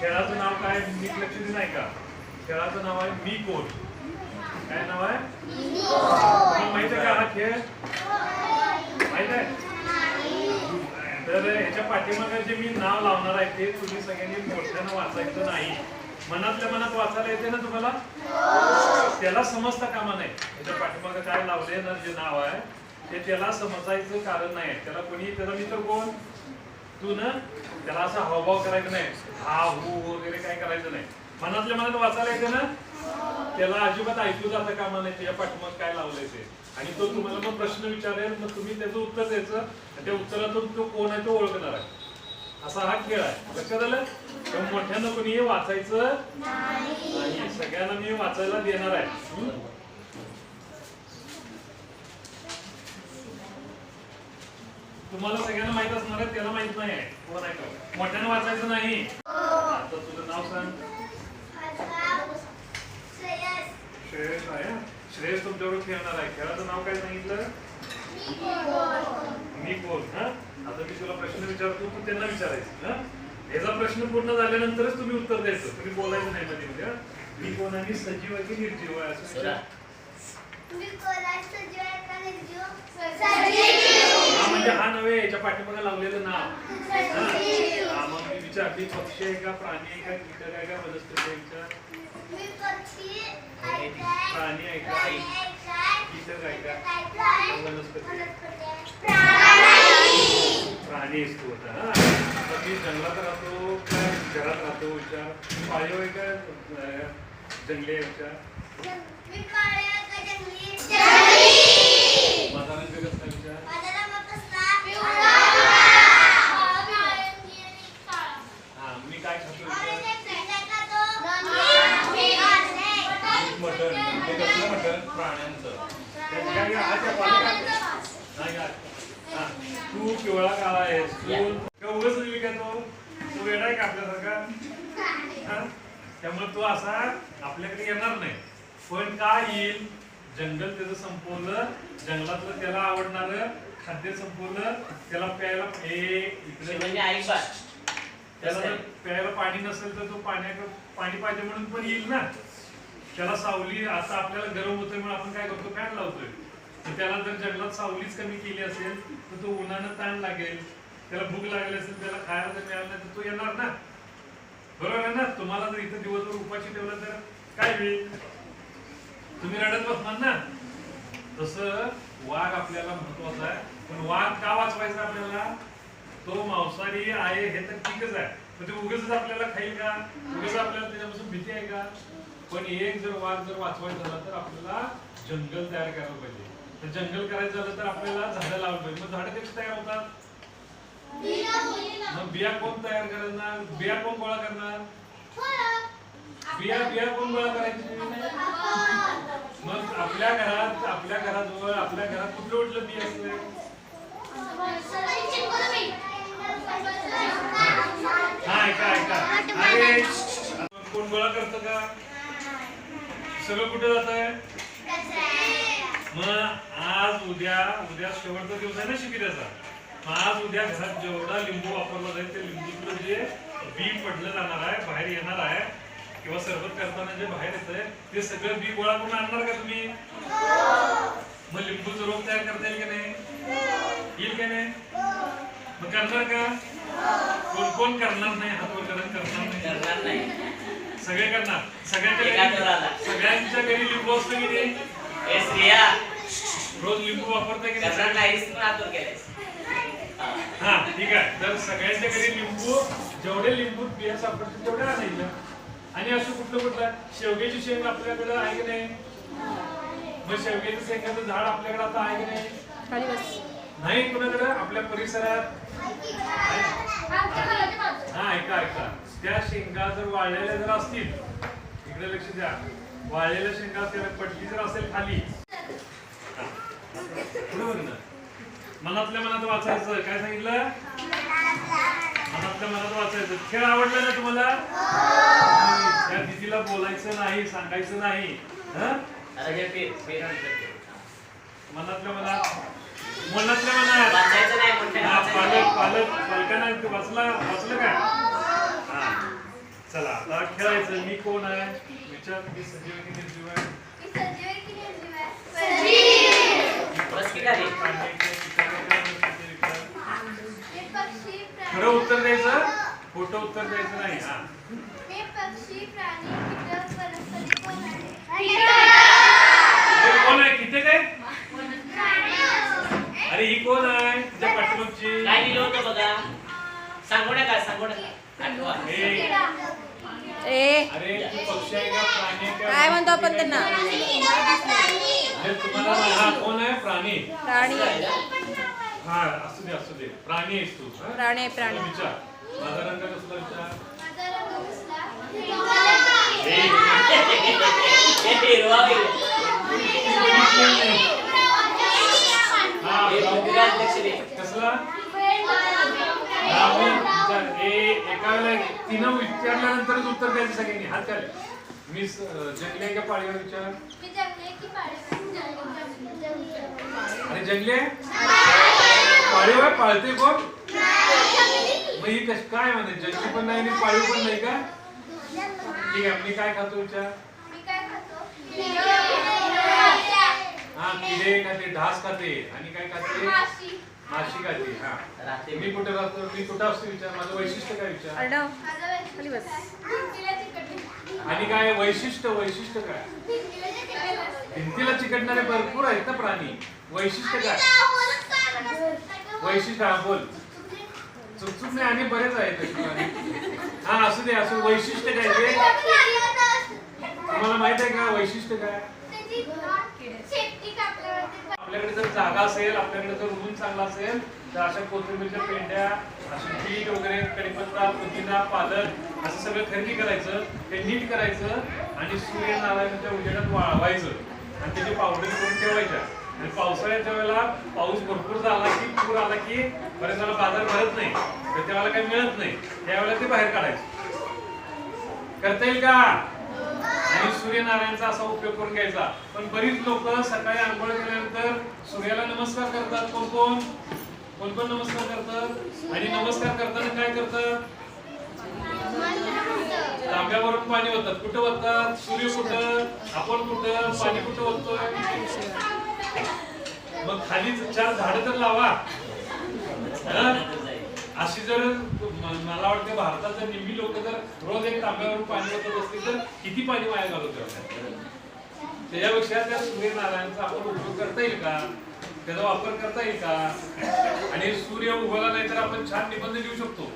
खेळाचं नाव काय? नीट लक्ष दिलं नाही का? खेळाचं नाव आहे मी कोण? काय नाव आहे? माहीत आहे का हा खेळ? माहीत आहे? तर ह्याच्या पाठीमागे जे मी नाव लावणार आहे ते तुम्ही सगळ्यांनी मोठ्यानं वाचायचं नाही. मनातल्या मनात वाचायला येते ना तुम्हाला? त्याला समजता कामा नाही त्याच्या पाठीमागे काय लावले ना जे नाव आहे ते त्याला समजायचं कारण नाही. त्याला कोणी त्याचा मित्र कोण? तू ना त्याला असा हावभाव करायचा नाही. हा हू वगैरे काय करायचं नाही. मनातल्या मनात वाचायला येते ना त्याला अजिबात ऐकू जातं कामा नाही त्याच्या पाठीमाग काय लावलंय ते. आणि तो तुम्हाला मग प्रश्न विचारेल मग तुम्ही त्याचं उत्तर द्यायचं आणि त्या उत्तरातून तो कोण आहे तो ओळखणार आहे. असा हा खेळ आहे. लक्षात आलं? मोठ्यानं कोणी हे वाचायचं नाही. सगळ्यांना मी वाचायला देणार आहे. तुम्हाला सगळ्यांना माहीत असणार आहे त्याला माहीत नाही आहे. कोण आहे का मोठ्यानं वाचायचं नाही. आता तुझं नाव सांग. श्रेयस आहे? श्रेयस तुमच्याबरोबर खेळणार आहे. खेळाचं नाव काय सांगितलं? मी कोण हा? आता मी तुला प्रश्न विचारतो तू त्यांना विचारायचं हा? याचा प्रश्न पूर्ण झाल्यानंतरच तुम्ही उत्तर द्यायचं. तुम्ही बोलायचं नाही मध्ये मध्ये हा? मी कोण आणि सजीव आहे की निर्जीव आहे? असं विचार. हा म्हणजे हा नव्हे याच्या पाठीमागे लावलेलं नाव. हा? मग मी विचार मी पक्षी आहे का प्राणी आहे का कीटक आहे का वनस्पती आहे का? प्राणी आहे का? कीटक आहे का? वनस्पती प्राणी असतो होता हा. तर मी जंगलात राहतो का घरात राहतो विचार पाळीव आहे का अं, जंगली आहे विचार माझा रंग कसला विचार? मी काय खातो? ते कसलं प्राण्यांचं. काय काय? नाही काय? हा. पिवळा काळा आहेस. तू उगाच तो आहे का आपल्यासारखा? हा? त्यामुळे तो असा आपल्याकडे येणार नाही. पण का येईल? जंगल त्याचं संपवलं. जंगलातलं त्याला आवडणार खाद्य संपवलं. त्याला प्यायला हे इकडे म्हणजे त्याला जर प्यायला पाणी नसेल तर तो पाण्याकडे पाणी पाहिजे म्हणून पण येईल ना. त्याला सावली आता आपल्याला गरम होतोय म्हणून आपण काय करतो? फॅन लावतोय. तर त्याला जर जंगलात सावलीच कमी केली असेल तर तो उन्हानं ताण लागेल. त्याला भूक लागली असेल त्याला खायला जर मिळालं नाही तर तो येणार ना. बरोबर आहे ना? तुम्हाला जर इथं दिवसभर उपाशी ठेवलं तर काय होईल तुम्ही रडत बसणार ना? तसं वाघ आपल्याला महत्त्वाचा आहे. पण वाघ का वाचवायचा आपल्याला? तो मांसाहारी आहे हे तर ठीकच आहे. पण ते उगाच आपल्याला खाईल का? उगाच आपल्याला त्याच्यापासून भीती आहे का? पण एक जर वाघ जर वाचवायचा झाला तर आपल्याला जंगल तयार करायला पाहिजे. तर जंगल करायचं झालं तर आपल्याला झाडं लावली पाहिजे. मग झाडं कशी तयार होतात? मग बिया कोण तयार करणार? बिया कोण गोळा करणार? बिया बिया कोण गोळा करायची? मग आपल्या घरात आपल्या घराजवळ आपल्या घरात कुठलं कुठलं बी असते? हा ऐका ऐका अरे कोण गोळा करतं का? सगळं कुठे जात आहे? मग आज उद्या उद्या शेवटचा दिवस आहे ना शिबिराचा. मग आज उद्या घरात जेवढा लिंबू वापरला जाईल ते लिंबूतलं जे बी पडलं जाणार आहे बाहेर येणार आहे किंवा सरबत करताना जे बाहेर येत आहे ते सगळं बी गोळा करून आणणार का तुम्ही? मग लिंबूचं रोप तयार करता येईल का नाही? येईल का नाही? मग करणार का? कोण कोण करणार नाही? हात वर करून करणार नाही. करणार नाही. सगळे करणार. सगळ्यांच्या सगळ्यांच्या घरी लिंबू असतो की ए स्त्रिया रोज लिंबू वापरता की नाही? हा. हा ठीक आहे. तर सगळ्यांच्या घरी लिंबू जेवढे लिंबू बिया सापडतील तेवढे आणायचं. आणि असं कुठलं कुठलं? शेवग्याची शेंग आपल्याकडे आहे की नाही? मग शेवग्याचं शेंगाचं झाड आपल्याकडे आता आहे की नाही? नाही कुणाकडे? आपल्या परिसरात. हा ऐका ऐका. त्या शेंगा जर वाळलेल्या जर असतील इकडे लक्ष द्या. वाळलेल्या शेंगा त्याला पडली जर असेल खाली. मनातल्या मनात वाचायचं. काय सांगितलं? मनातल्या मनात वाचायचं. खेळ आवडला ना तुम्हाला? त्या दिदीला बोलायचं नाही सांगायचं नाही. मनातल्या मनात मनातल्या मनात वाचायचं नाही हा, पालक पालक पालकांना ते वाचला वाचलं का हा. खेळायचं. मी कोण आहे? विचार मी सजीव आहे की निर्जीव आहे? बस की खाली प्राणी आहे की कीटक आहे वनस्पती विचार. खरं उत्तर द्यायचं? खोटं उत्तर द्यायचं नाही. हा. हे कोण आहे किती काय अरे ही कोण आहे? तिच्या पाठीमागची. काय लिहिलं होतं बघा? सांगू नका सांगू नका. आठवा. हे. ए. अरे तू पक्षी आहे का प्राणी आहे का? काय म्हणतो आपण त्यांना? आहे? अरे तुम्हाला हा कोण आहे? प्राणी. प्राणी. हा असू दे असू दे. प्राणी आहेस तू हा? प्राणी प्राणी. तुला विचार. माझा रंग कसला विचार? हे हिरवा. होईल. हा हे पृथ्वीराज लक्ष दे कसला हा, मी विचार हे एका वेळेला तिनं विचारल्यानंतरच उत्तर द्यायचं सगळ्यांनी. हात काय मी जंगली का पाळीवर विचार अरे जंगली. पाळीवर पाळते कोण? मग ही कश काय म्हणे जंगली पण नाही आणि पाळीव पण नाही का? ठीक आहे मी काय खातो विचार? हा किडे खाते ढास खाते. आणि काय खाते? माशी खाते हा. राहते मी कुठे राहतो? मी कुठं असतो विचार? माझं वैशिष्ट्य काय विचार? अर्णव खाली बस. आणि काय वैशिष्ट्य वैशिष्ट्य काय? भिंतीला चिकटणारे भरपूर आहेत ना प्राणी. वैशिष्ट्य काय? वैशिष्ट्य हा बोल. चुकचुक नाही आणि बरेच आहेत. हा असू दे असू वैशिष्ट्य काय ते? तुम्हाला माहीत आहे का वैशिष्ट्य काय? आपल्याकडे जर जागा असेल आपल्याकडे जर ऊन चांगला असेल तर अशा कोथिंबीरच्या पेंड्या अशी पीठ वगैरे कडीपत्ता पुदिना पालक असं सगळं खरेदी करायचं. ते नीट करायचं आणि सूर्यनारायणाच्या उजेडात वाळवायचं. आणि त्याची पावडर करून ठेवायच्या. आणि पावसाळ्याच्या वेळेला पाऊस भरपूर झाला की पूर आला की बरेच वेळेला बाजार भरत नाही. तर त्यावेळेला काही मिळत नाही. त्यावेळेला ते बाहेर काढायचं. करता येईल का? आणि सूर्यनारायणचा असा उपयोग करून घ्यायचा. पण बरीच लोक सकाळी आंघोळ केल्यानंतर सूर्याला नमस्कार करतात. कोण कोण? कोण कोण नमस्कार करतात आणि नमस्कार करताना काय करतात तांब्यावरून पाणी होतात कुठं होतात सूर्य कुठं? आपण कुठं? पाणी कुठं होतोय मग खाली चार झाड तर लावा. अशी जर मला वाटतं भारतात जर निम्मी लोक जर रोज एक तांब्यावरून पाणी ओतत असतील तर किती पाणी वाया घालवतो त्याच्यापेक्षा त्या सूर्यनारायणचा आपण उपयोग करता येईल का? त्याचा वापर करता येईल का? आणि सूर्य उगवला नाही तर आपण छान निबंध लिहू शकतो.